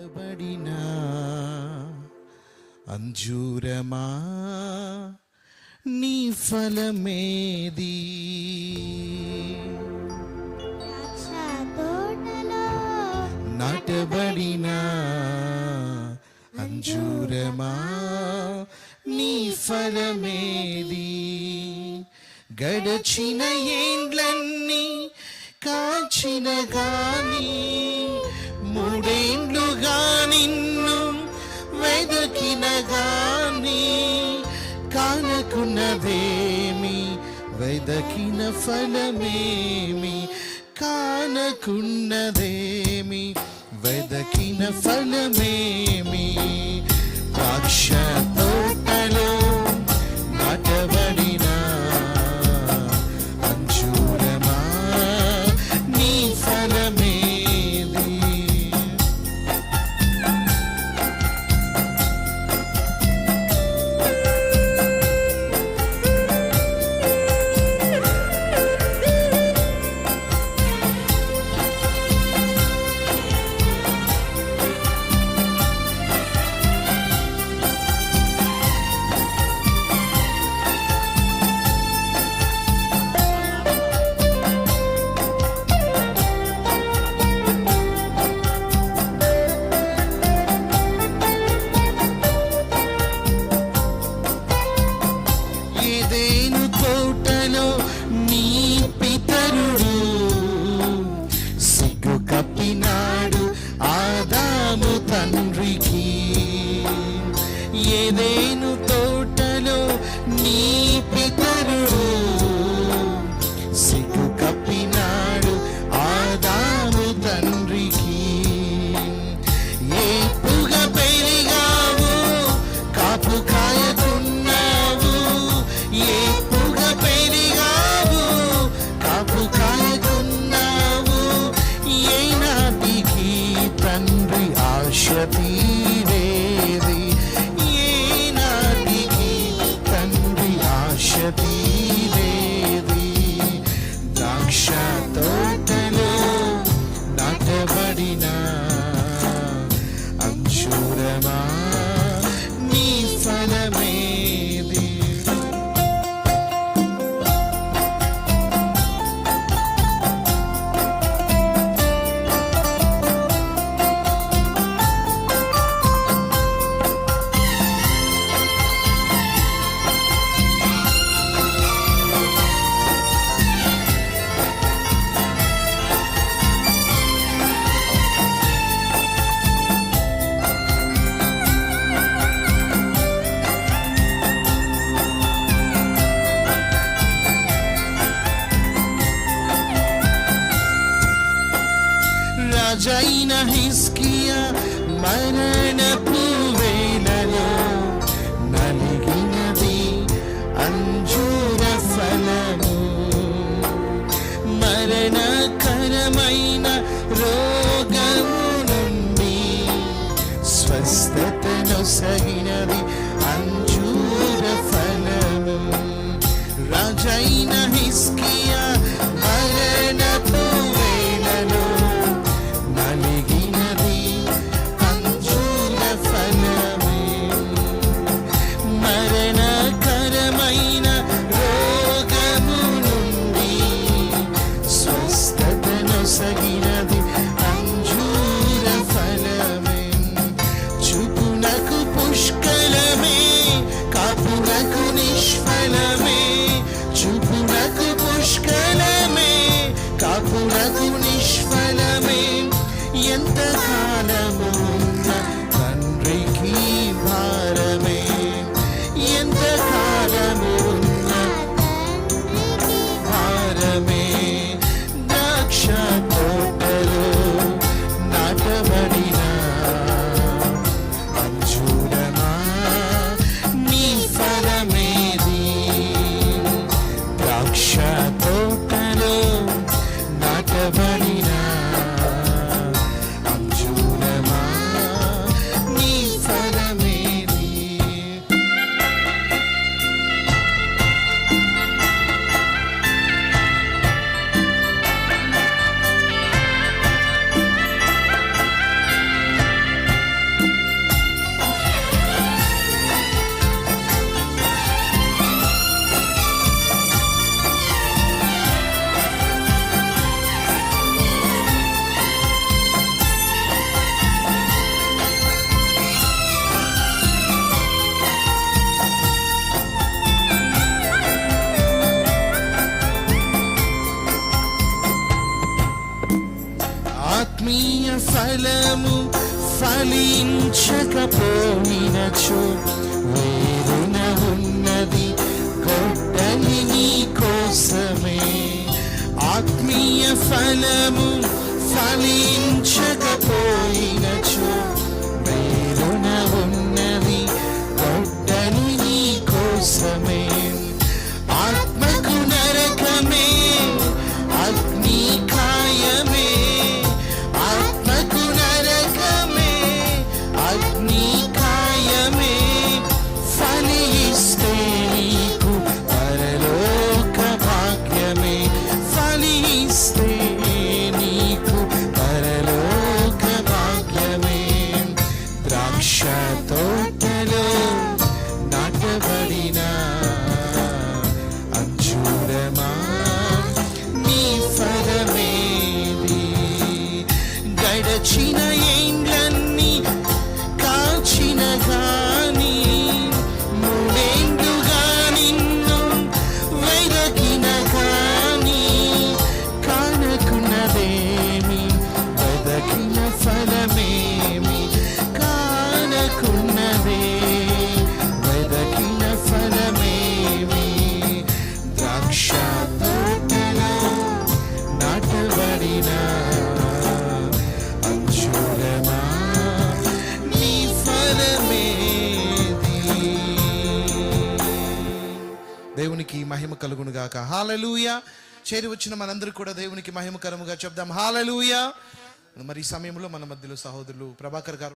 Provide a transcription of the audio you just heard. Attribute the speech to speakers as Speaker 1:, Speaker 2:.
Speaker 1: పగబడిన అంజూరమా? నీ ఫలమేది? నాటబడిన అంజూరమా? నీ ఫలమేది? గడచిన ఏండ్లన్నీ కాచిన గానీ వేండ్లుగా నిన్ను వెదకిన గాని కానకున్నదేమి వెదకిన ఫలమేమి కానకున్నదేమి వెదకిన ఫలమేమి ద్రాక్ష therapy. যাই না হিসকিয়া মারানা পি ఆత్మీయ ఫలము ఫలించకపోయినచో వేరున ఉన్నది గొడ్డలి నీ కోసమే. ఆత్మీయ ఫలము ఫలించకపోయినచో నాటబడిన మహిమ కలుగును గాక. హాలలుయ చేరి వచ్చిన మనందరూ కూడా దేవునికి మహిమకరముగా చెప్దాం. హాలలుయ మరి ఈ సమయంలో మన మధ్యలో సహోదరులు ప్రభాకర్ గారు